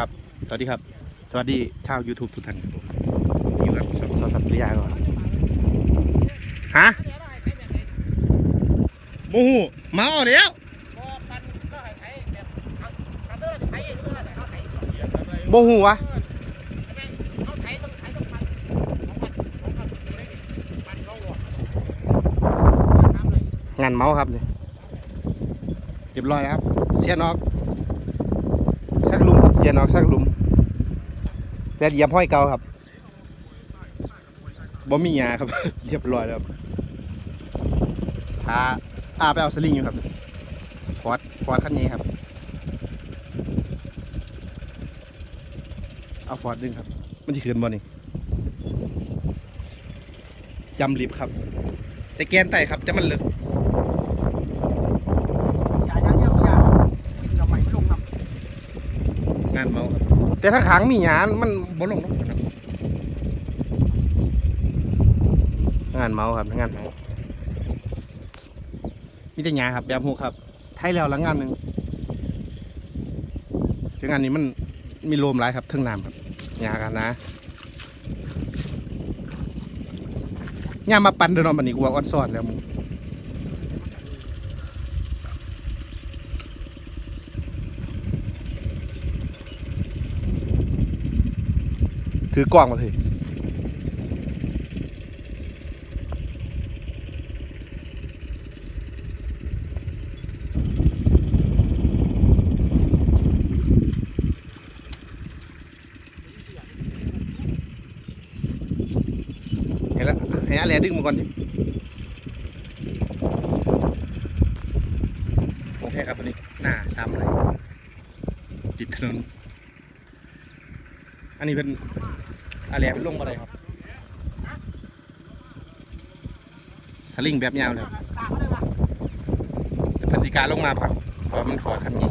ครับ สวัสดีครับ สวัสดีชาว YouTube ทุกท่านครับผมอยู่กับสอสัตว์ปิยาก่อนฮะโมหูมาเอาเดียวโมหูวะงานเมาครับเนี่ยเรียบร้อยแล้วครับ เสียนอก เสียนออกชักหลุมแต่เหยียบห้อยเก่าครับบ่มีหยาครับ เรียบร้อยแล้วครับพาอาไปเอาสลิงอยู่ครับฟอร์ดฟอร์ดคันนี้ครับ เอาฟอร์ดดึงครับ มันจะขึ้นบ่นี่จำลิฟต์ครับ แต่แกนไต่ครับจะมันลึก อย่าอย่าเยอะอย่ากินเราใหม่ลงน้ำ งานเมาครับแต่ถ้าขังมีหยานมันบ่ลงเนาะครับงานเมาครับงานเมามีแต่หยาครับแบบหูครับไทยแล้วหลังงานหนึ่งแต่งานนี้มันมีโลมหลายครับเทั้งน้ำครับหยากันนะหยามาปั่นเดินออกมานี่กูว่าออนซอนแล้วมึง ถือกล้องมาเลยเห็นแล้วให้อาแหลดึงมาก่อนดิโอเคครับวันนี้หน้าตามอะไรติดถนนอันนี้เป็น อะไรลเป็นลงมาเลยครับสลิงแบบยาวเลยปฏิการลงมาครับเพราะมันขอร์ดคันนี้